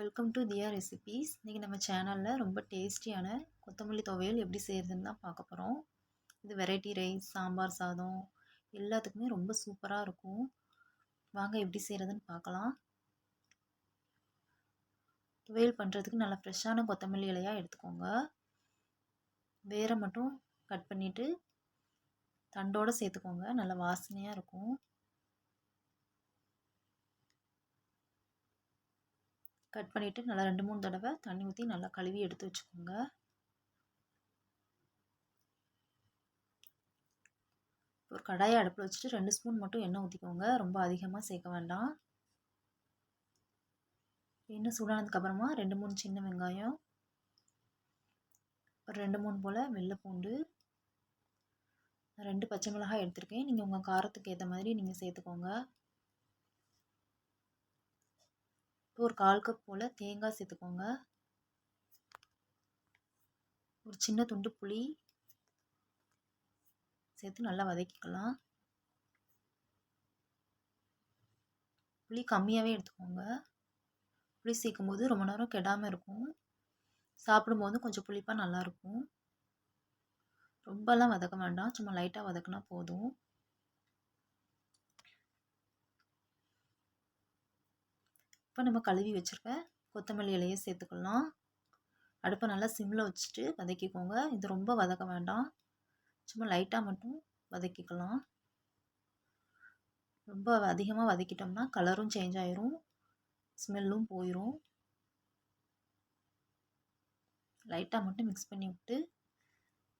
Welcome to Diya recipes இன்றைக்கி நம்ம சேனலில் ரொம்ப டேஸ்டியான கொத்தமல்லி துவையல் எப்படி செய்கிறதுன்னு தான் பார்க்க போகிறோம் இது வெரைட்டி ரைஸ் சாம்பார் சாதம் எல்லாத்துக்குமே ரொம்ப சூப்பராக இருக்கும். வாங்க எப்படி செய்கிறதுன்னு பார்க்கலாம். துவையல் பண்ணுறதுக்கு நல்லா ஃப்ரெஷ்ஷான கொத்தமல்லி இலையாக எடுத்துக்கோங்க. வேரை மட்டும் கட் பண்ணிவிட்டு தண்டோடு சேர்த்துக்கோங்க. நல்லா வாசனையாக இருக்கும். கட் பண்ணிவிட்டு நல்லா ரெண்டு மூணு தடவை தண்ணி ஊற்றி நல்லா கழுவி எடுத்து வச்சுக்கோங்க. ஒரு கடாயை அடுப்பில் வச்சுட்டு ரெண்டு ஸ்பூன் மட்டும் எண்ணெய் ஊற்றிக்கோங்க ரொம்ப அதிகமாக சேர்க்க வேண்டாம். எண்ணெய் சூடானதுக்கப்புறமா ரெண்டு மூணு சின்ன வெங்காயம் ஒரு ரெண்டு மூணு போல் வெள்ளை பூண்டு ரெண்டு பச்சை மிளகாய் எடுத்திருக்கேன். நீங்கள் உங்கள் காரத்துக்கு ஏற்ற மாதிரி நீங்கள் சேர்த்துக்கோங்க. ஒரு கால் கப் போல் தேங்காய் சேர்த்துக்கோங்க. ஒரு சின்ன துண்டு புளி சேர்த்து நல்லா வதக்கிக்கலாம். புளி கம்மியாகவே எடுத்துக்கோங்க. புளி சேர்க்கும் போது ரொம்ப நேரம் கெடாமல் இருக்கும். சாப்பிடும்போது கொஞ்சம் புளிப்பாக நல்லாயிருக்கும் ரொம்பலாம் வதக்க வேண்டாம். சும்மா லைட்டாக வதக்கினா போதும். இப்போ நம்ம கழுவி வச்சுருக்க கொத்தமல்லி இலையை சேர்த்துக்கலாம். அடுப்பை நல்லா சிம்மில் வச்சுட்டு வதக்கிக்கோங்க. இது ரொம்ப வதக்க வேண்டாம். சும்மா லைட்டாக மட்டும் வதக்கிக்கலாம். ரொம்ப அதிகமாக வதக்கிட்டோம்னா கலரும் சேஞ்ச் ஆயிரும். ஸ்மெல்லும் போயிடும் லைட்டாக மட்டும் மிக்ஸ் பண்ணி விட்டு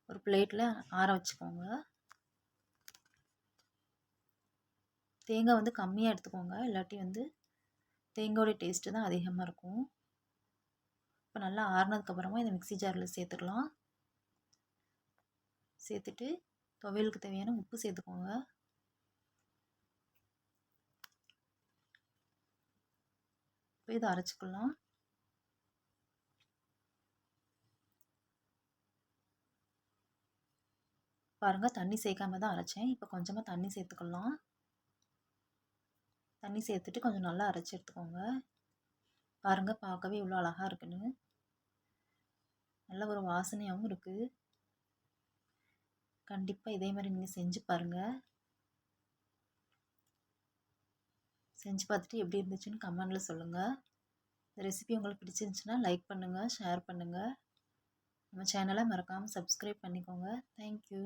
ஒரு பிளேட்டில் ஆற வச்சுக்கோங்க. தேங்காய் வந்து கம்மியாக எடுத்துக்கோங்க. இல்லாட்டி வந்து தேங்காயோடைய டேஸ்ட்டு தான் அதிகமாக இருக்கும். இப்போ நல்லா ஆறுனதுக்கப்புறமா இந்த மிக்சி ஜாரில் சேர்த்துக்கலாம். சேர்த்துட்டு துவையலுக்கு தேவையான உப்பு சேர்த்துக்கோங்க. இப்போ இதை அரைச்சிக்கலாம். பாருங்கள் தண்ணி சேர்க்காம தான் அரைச்சேன். இப்போ கொஞ்சமாக தண்ணி சேர்த்துக்கலாம். தண்ணி சேர்த்துட்டு கொஞ்சம் நல்லா அரைச்சி எடுத்துக்கோங்க. பாருங்கள் பார்க்கவே இவ்வளோ அழகாக இருக்குன்னு. நல்ல ஒரு வாசனையாகவும் இருக்குது கண்டிப்பாக இதே மாதிரி நீங்கள் செஞ்சு பாருங்கள் செஞ்சு பார்த்துட்டு எப்படி இருந்துச்சுன்னு கமெண்டில் சொல்லுங்கள் இந்த ரெசிபி உங்களுக்கு பிடிச்சிருந்துச்சுன்னா லைக் பண்ணுங்கள் ஷேர் பண்ணுங்கள் நம்ம சேனலை மறக்காமல் சப்ஸ்கிரைப் பண்ணிக்கோங்க. தேங்க்யூ